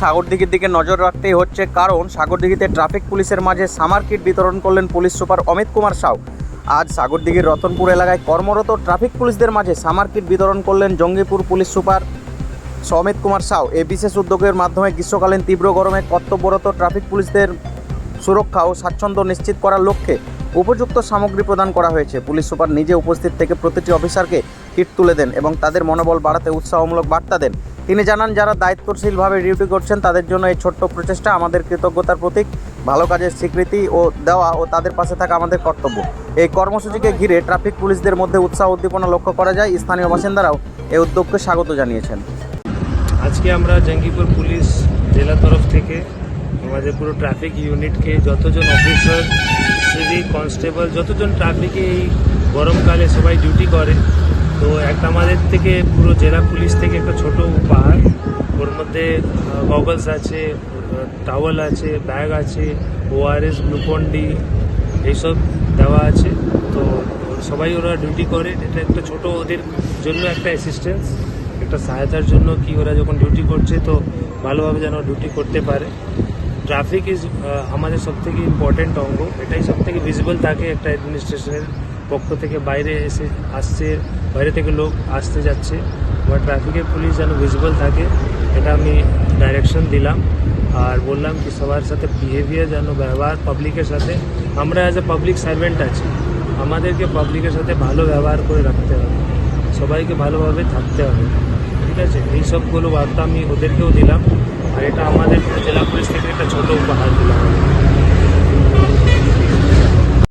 সাগরদিঘির দিকে নজর রাখতেই হচ্ছে, কারণ সাগরদিঘিতে ট্রাফিক পুলিশের মাঝে সামার কিট বিতরণ করলেন পুলিশ সুপার অমিত কুমার সাউ। আজ সাগরদিঘির রতনপুর এলাকায় কর্মরত ট্রাফিক পুলিশদের মাঝে সামার কিট বিতরণ করলেন জঙ্গিপুর পুলিশ সুপার সমিত কুমার সাউ। এই বিশেষ উদ্যোগের মাধ্যমে গ্রীষ্মকালীন তীব্র গরমে কর্তব্যরত ট্রাফিক পুলিশদের সুরক্ষা ও স্বাচ্ছন্দ্য নিশ্চিত করার লক্ষ্যে উপযুক্ত সামগ্রী প্রদান করা হয়েছে। পুলিশ সুপার নিজে উপস্থিত থেকে প্রতিটি অফিসারকে কিট তুলে দেন এবং তাদের মনোবল বাড়াতে উৎসাহমূলক বার্তা দেন। তিনি জানান, যারা দায়িত্বশীলভাবে ডিউটি করছেন, তাদের জন্য এই ছোট্ট প্রচেষ্টা আমাদের কৃতজ্ঞতার প্রতীক। ভালো কাজের স্বীকৃতি ও দেওয়া ও তাদের পাশে থাকা আমাদের কর্তব্য। এই কর্মসূচিকে ঘিরে ট্রাফিক পুলিশদের মধ্যে উৎসাহ উদ্দীপনা লক্ষ্য করা যায়। স্থানীয় বাসিন্দারাও এই উদ্যোগকে স্বাগত জানিয়েছেন। আজকে আমরা জঙ্গিপুর পুলিশ জেলা তরফ থেকে আমাদের পুরো ট্রাফিক ইউনিটকে যতজন অফিসার সিভিক কনস্টেবল যতজন ট্রাফিকে এই গরমকালে সবাই ডিউটি করে, তো একটা আমাদের থেকে পুরো জেলা পুলিশ থেকে একটা ছোট উপহার ওর মধ্যে গগলস আছে টাওয়াল আছে ব্যাগ আছে ওআরএস গ্লুকন ডি এইসব দেওয়া আছে। তো সবাই ওরা ডিউটি করে, এটা একটা ছোট ওদের জন্য একটা অ্যাসিস্ট্যান্স একটা সহায়তার জন্য কি ওরা যখন ডিউটি করছে, তো ভালোভাবে যেন ডিউটি করতে পারে। ট্রাফিক ইজ আমাদের সব থেকে ইম্পর্টেন্ট অঙ্গ। এটাই সব থেকে ভিজিবল থাকে একটা অ্যাডমিনিস্ট্রেশনের পক্ষ থেকে। বাইরে এসে আসছে, বাইরে থেকে লোক আসতে যাচ্ছে। বা ট্রাফিকের পুলিশ যেন ভিজিবল থাকে, এটা আমি ডাইরেকশন দিলাম। আর বললাম কি, সবার সাথে বিহেভিয়ার যেন ব্যবহার পাবলিকের সাথে। আমরা অ্যাজ এ পাবলিক সার্ভেন্ট আছি। আমাদেরকে পাবলিকের সাথে ভালো ব্যবহার করে রাখতে হবে। সবাইকে ভালোভাবে থাকতে হবে। ঠিক আছে? এই সবগুলো বার্তা আমি ওদেরকেও দিলাম। এটা আমাদের জেলা পুলিশ থেকে একটা ছোট উপহার দিলাম।